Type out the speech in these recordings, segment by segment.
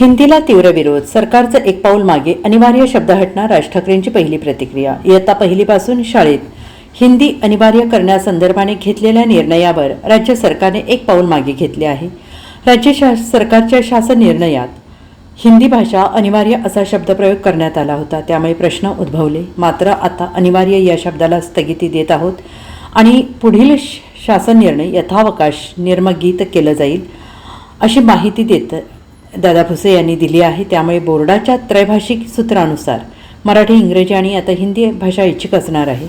हिंदीला तीव्र विरोध सरकारचं एक पाऊल मागे अनिवार्य शब्द हटणार राज ठाकरेंची पहिली प्रतिक्रिया. इयत्ता पहिलीपासून शाळेत हिंदी अनिवार्य करण्यासंदर्भाने घेतलेल्या निर्णयावर राज्य सरकारने एक पाऊल मागे घेतले आहे. राज्य शा सरकारच्या शासन निर्णयात हिंदी भाषा अनिवार्य असा शब्दप्रयोग करण्यात आला होता. त्यामुळे प्रश्न उद्भवले. मात्र आता अनिवार्य या शब्दाला स्थगिती देत आहोत आणि पुढील श- शासन निर्णय यथावकाश निर्मगीत केलं जाईल अशी माहिती देत दादा भुसे यांनी दिली आहे. त्यामुळे बोर्डाच्या त्रैभाषिक सूत्रानुसार मराठी इंग्रजी आणि आता हिंदी भाषा इच्छुक असणार आहे.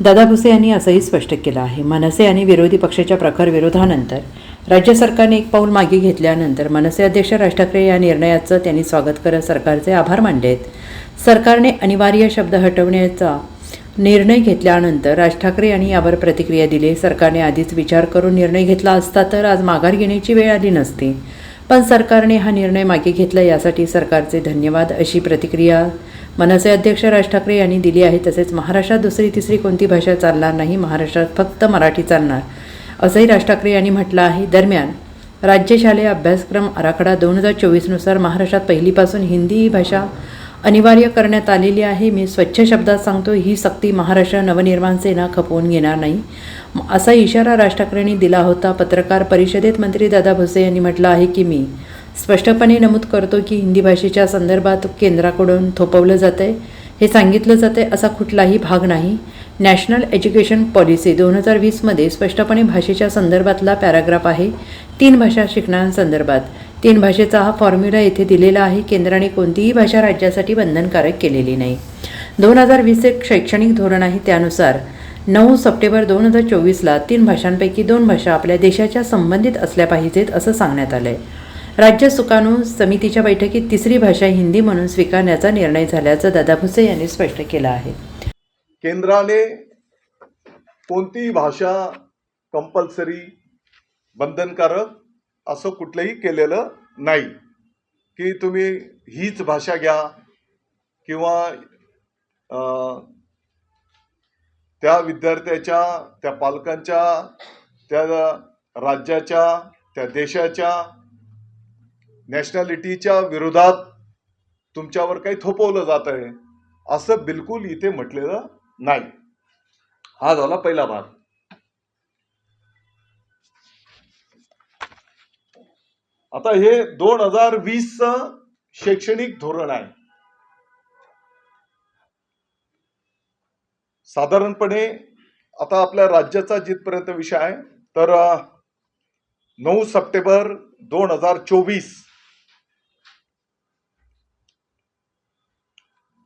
दादा भुसे यांनी असंही स्पष्ट केलं आहे. मनसे आणि विरोधी पक्षाच्या प्रखर विरोधानंतर राज्य सरकारने एक पाऊल मागे घेतल्यानंतर मनसे अध्यक्ष राज ठाकरे या निर्णयाचं त्यांनी स्वागत करत सरकारचे आभार मानले आहेत सरकारने अनिवार्य शब्द हटवण्याचा निर्णय घेतल्यानंतर राज ठाकरे यांनी यावर प्रतिक्रिया दिली. सरकारने आधीच विचार करून निर्णय घेतला असता तर आज माघार घेण्याची वेळ आली नसती. पण सरकारने हा निर्णय मागे घेतला यासाठी सरकारचे धन्यवाद अशी प्रतिक्रिया मनसे अध्यक्ष राज ठाकरे यांनी दिली आहे. तसेच महाराष्ट्रात दुसरी तिसरी कोणती भाषा चालणार नाही? महाराष्ट्रात फक्त मराठी चालणार असंही राज ठाकरे यांनी म्हटलं आहे. दरम्यान राज्य शालेय अभ्यासक्रम आराखडा दोन हजार चोवीसनुसार महाराष्ट्रात पहिलीपासून हिंदी ही भाषा अनिवार्य करण्यात आलेली आहे. मी स्वच्छ शब्दात सांगतो ही सक्ती महाराष्ट्र नवनिर्माण सेना खपवून घेणार नाही. असा इशारा राज ठाकरेंनी दिला होता. पत्रकार परिषदेत मंत्री दादा भुसे यांनी म्हटलं आहे की मी स्पष्टपणे नमूद करतो की हिंदी भाषेच्या संदर्भात केंद्राकडून थोपवलं जातं आहे हे सांगितलं जातं आहे असा कुठलाही भाग नाही. नॅशनल एज्युकेशन पॉलिसी दोन हजार वीसमध्ये स्पष्टपणे भाषेच्या संदर्भातला पॅराग्राफ आहे. तीन भाषा शिकण्यासंदर्भात. तीन भाषेचा हा फॉर्म्युला येथे दिलेला आहे. केंद्राने कोणतीही भाषा राज्यासाठी बंधनकारक केलेली नाही. दोन हजार वीस एक शैक्षणिक धोरण आहे त्यानुसार नऊ सप्टेंबर दोन हजार चोवीसला तीन भाषांपैकी दोन भाषा आपल्या देशाच्या संबंधित असल्या पाहिजेत असं सांगण्यात आलं आहे राज्य सुकाणू समितीच्या बैठकीत तिसरी भाषा हिंदी म्हणून स्वीकारण्याचा निर्णय झाल्याचं दादा भुसे यांनी स्पष्ट केलं आहे. केंद्राने कोणतीही भाषा कंपल्सरी बंधनकारक असं कुठलंही केलेलं नाही. की तुम्ही हीच भाषा घ्या किंवा त्या विद्यार्थ्याच्या त्या पालकांच्या त्या राज्याच्या त्या देशाच्या नॅशनॅलिटीच्या विरोधात तुमच्यावर काही थोपवलं जात आहे असं बिलकुल इथे म्हटलेलं नाही. हा झाला पहिला भाग. आता हे दोन हजार वीस शैक्षणिक धोरण आहे. साधारणपणे आता आपल्या राज्याचा जिथपर्यंत विषय आहे तर नऊ सप्टेंबर दोन हजार चोवीस.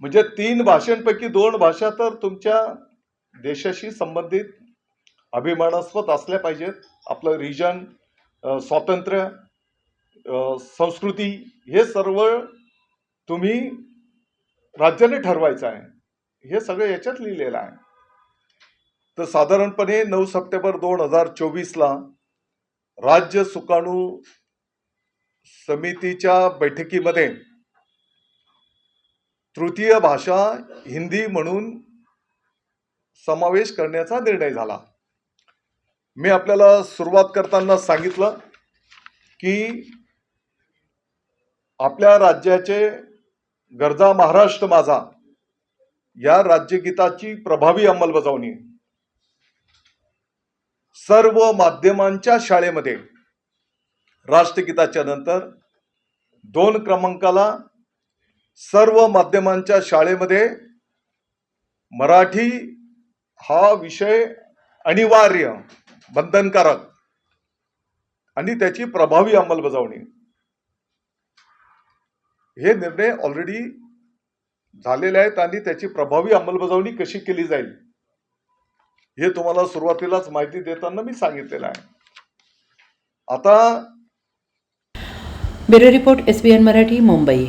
म्हणजे तीन भाषांपैकी दोन भाषा तर तुमच्या देशाशी संबंधित अभिमानास्पद असल्या पाहिजेत. आपलं रिजन स्वातंत्र्य संस्कृती हे सर्व तुम्ही राज्याने ठरवायचं आहे. हे सगळं याच्यात लिहिलेलं आहे. तर साधारणपणे नऊ सप्टेंबर दोन हजार चोवीसला राज्य सुकाणू समितीच्या बैठकीमध्ये तृतीय भाषा हिंदी म्हणून समावेश करण्याचा निर्णय झाला. मी आपल्याला सुरुवात करताना सांगितलं की आपल्या राज्याचे गरजा महाराष्ट्र माझा या राज्यगीताची प्रभावी अंमलबजावणी. सर्व माध्यमांच्या शाळेमध्ये राष्ट्रगीताच्या नंतर दोन क्रमांकाला सर्व माध्यमांच्या शाळेमध्ये मराठी हा विषय अनिवार्य बंधनकारक आणि त्याची प्रभावी अंमलबजावणी. हे निर्णय ऑलरेडी झालेले आहेत आणि त्याची प्रभावी अंमलबजावणी कशी केली जाईल हे तुम्हाला सुरुवातीलाच माहिती देताना मी सांगितलेलं आहे. आता bureau report S B N Marathi Mumbai.